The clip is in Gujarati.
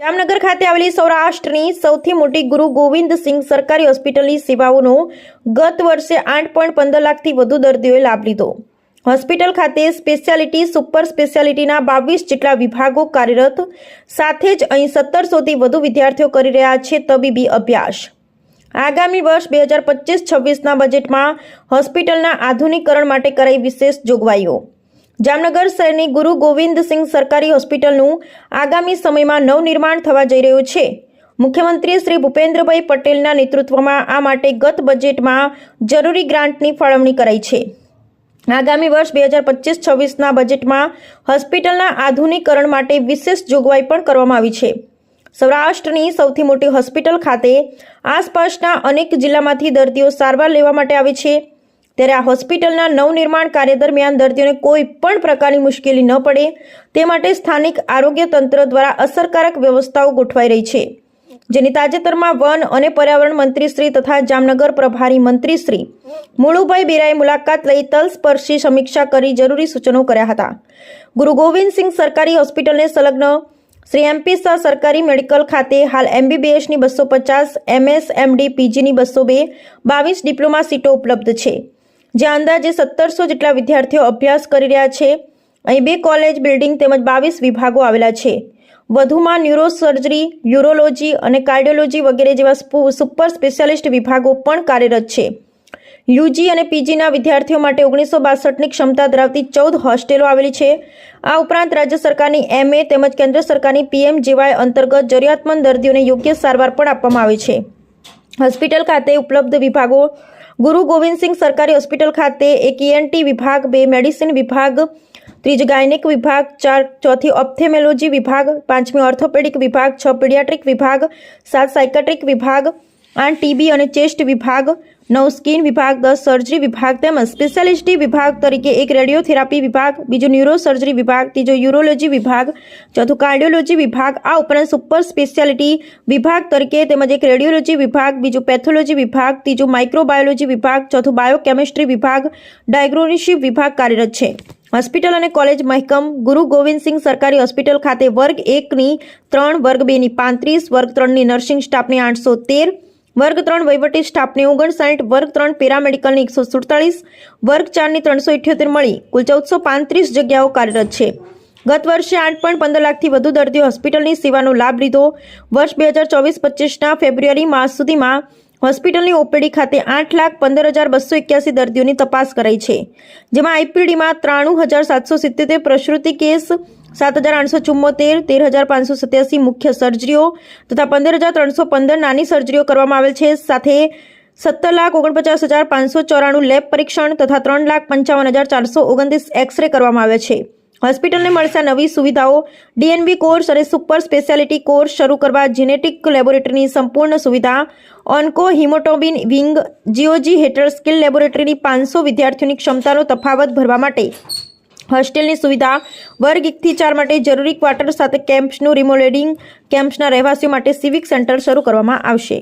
જામનગર ખાતે આવેલી સૌરાષ્ટ્રની સૌથી મોટી ગુરુ ગોવિંદસિંહ સરકારી હોસ્પિટલની સેવાઓનો ગત વર્ષે આઠ પોઈન્ટ પંદર લાખથી વધુ દર્દીઓએ લાભ લીધો. હોસ્પિટલ ખાતે સ્પેશિયાલિટી, સુપર સ્પેશિયાલિટીના બાવીસ જેટલા વિભાગો કાર્યરત, સાથે જ અહીં સત્તરસોથી વધુ વિદ્યાર્થીઓ કરી રહ્યા છે તબીબી અભ્યાસ. આગામી વર્ષ બે હજાર પચીસ છવ્વીસના બજેટમાં હોસ્પિટલના આધુનિકરણ માટે કરાઈ વિશેષ જોગવાઈઓ. જામનગર શહેરની ગુરુ ગોવિંદસિંહ સરકારી હોસ્પિટલનું આગામી સમયમાં નવનિર્માણ થવા જઈ રહ્યું છે. મુખ્યમંત્રી શ્રી ભૂપેન્દ્રભાઈ પટેલના નેતૃત્વમાં આ માટે ગત બજેટમાં જરૂરી ગ્રાન્ટની ફાળવણી કરાઈ છે. આગામી વર્ષ બે હજાર પચીસ છવ્વીસના બજેટમાં હોસ્પિટલના આધુનિકરણ માટે વિશેષ જોગવાઈ પણ કરવામાં આવી છે. સૌરાષ્ટ્રની સૌથી મોટી હોસ્પિટલ ખાતે આસપાસના અનેક જિલ્લામાંથી દર્દીઓ સારવાર લેવા માટે આવે છે. ત્યારે આ હોસ્પિટલના નવનિર્માણ કાર્ય દરમિયાન દર્દીઓને કોઈ પણ પ્રકારની મુશ્કેલી ન પડે. તે માટે સ્થાનિક આરોગ્ય તંત્ર દ્વારા અસરકારક વ્યવસ્થાઓ ગોઠવાઈ રહી છે, જેની તાજેતરમાં વન અને પર્યાવરણ મંત્રી શ્રી તથા જામનગર પ્રભારી મંત્રી શ્રી મુળુભાઈ બેરાએ મુલાકાત લઈ તલસ્પર્શી સમીક્ષા કરી જરૂરી સૂચનો કર્યા હતા. ગુરુ ગોવિંદસિંહ સરકારી હોસ્પિટલને સંલગ્ન શ્રી એમપી શાહ સરકારી મેડિકલ ખાતે હાલ એમબીબીએસની બસો પચાસ એમએસ એમડી પીજીની બસો બે, બાવીસ ડિપ્લોમા સીટો ઉપલબ્ધ છે. જ્યાં અંદાજે સત્તરસો જેટલા વિદ્યાર્થીઓ અભ્યાસ કરી રહ્યા છે. અહીં બે કોલેજ, બિલ્ડિંગ તેમજ બાવીસ વિભાગો આવેલા છે. વધુમાં ન્યુરોસર્જરી યુરોલોજી અને કાર્ડિયોલોજી વગેરે જેવા સ્પુ- સુપર સ્પેશિયાલિસ્ટ વિભાગો પણ કાર્યરત છે. યુજી અને પીજીના વિદ્યાર્થીઓ માટે ઓગણીસો બાસઠની ક્ષમતા ધરાવતી ચૌદ હોસ્ટેલો આવેલી છે. આ ઉપરાંત રાજ્ય સરકારની એમએ તેમજ કેન્દ્ર સરકારની પીએમ જેવાય અંતર્ગત જરૂરિયાતમંદ દર્દીઓને યોગ્ય સારવાર પણ આપવામાં આવે છે. હોસ્પિટલ ખાતે ઉપલબ્ધ વિભાગો ગુરુ ગોવિંદસિંહ સરકારી હોસ્પિટલ ખાતે એક ઈએનટી વિભાગ, બે મેડિસિન વિભાગ, ત્રીજ ગાયનિક વિભાગ, ચાર, ચોથી ઓપ્થેમેલોજી વિભાગ, પાંચમી ઓર્થોપેડિક વિભાગ, છ પીડિયાટ્રિક વિભાગ, સાત સાયકાટ્રિક વિભાગ, આઠ ટીબી અને ચેસ્ટ વિભાગ નવ સ્કિન વિભાગ, દસ સર્જરી વિભાગ તેમજ સ્પેશિયાલિસ્ટી વિભાગ તરીકે એક રેડિયોથેરાપી વિભાગ, બીજો ન્યુરો સર્જરી વિભાગ, ત્રીજો યુરોલોજી વિભાગ, ચોથો કાર્ડિયોલોજી વિભાગ, આ ઉપરાંત સુપર સ્પેશિયાલિટી વિભાગ તરીકે તેમજ એક રેડિયોલોજી વિભાગ, બીજું પેથોલોજી વિભાગ, ત્રીજું માઇક્રોબાયોલોજી વિભાગ, ચોથો બાયોકેમિસ્ટ્રી વિભાગ ડાયગ્નોસ્ટિક વિભાગ કાર્યરત છે. હોસ્પિટલ અને કોલેજ મહેકમ, ગુરુ ગોવિંદસિંહ સરકારી હોસ્પિટલ ખાતે વર્ગ એકની ત્રણ, વર્ગ બેની પાંત્રીસ, વર્ગ ત્રણની નર્સિંગ સ્ટાફની આઠસો તેર વર્ગ ત્રણ વહીવટી સ્ટાફની ઓગણસાઠ, વર્ગ ત્રણ પેરામેડિકલની એકસો સુડતાલીસ વર્ગ ચારની ત્રણસો ઇઠ્યોતેર મળી. કુલ ચૌદસો પાંત્રીસ જગ્યાઓ કાર્યરત છે. ગત વર્ષે આઠ પોઈન્ટ પંદર લાખથી વધુ દર્દીઓ હોસ્પિટલની સેવાનો લાભ લીધો. વર્ષ બે હજાર ચોવીસ પચીસના ફેબ્રુઆરી માસ સુધીમાં હોસ્પિટલની ઓપીડી ખાતે આઠ લાખ પંદર હજાર બસો એક્યાસી દર્દીઓની તપાસ કરાઈ છે, જેમાં આઈપીડીમાં ત્રાણું હજાર સાતસો સિત્તેર પ્રસૂતિ કેસ સાત હજાર આઠસો ચુમ્મોતેર તેર હજાર પાંચસો સત્યાસી મુખ્ય સર્જરીઓ તથા પંદર હજાર ત્રણસો પંદર નાની સર્જરીઓ કરવામાં આવેલ છે. સાથે સત્તર લાખ ઓગણપચાસ હજાર પાંચસો ચોરાણું લેબ પરીક્ષણ તથા ત્રણ લાખ પંચાવન હજાર ચારસો ઓગણત્રીસ એક્સરે કરવામાં આવ્યા છે. હોસ્પિટલને મળશે નવી સુવિધાઓ. ડીએનબી કોર્સ અને સુપર સ્પેશિયાલિટી કોર્સ શરૂ કરવા જેનેટિક લેબોરેટરીની સંપૂર્ણ સુવિધા. ઓન્કો હિમોટોબિન વિંગ, જીઓજી હેઠળ સ્કિલ લેબોરેટરીની પાંચસો વિદ્યાર્થીઓની ક્ષમતાનો તફાવત ભરવા માટે હોસ્ટેલની સુવિધા વર્ગ એકથી ચાર માટે જરૂરી ક્વાર્ટર સાથે કેમ્પ્સનું રિમોલેડિંગ કેમ્પ્સના રહેવાસીઓ માટે સિવિક સેન્ટર શરૂ કરવામાં આવશે.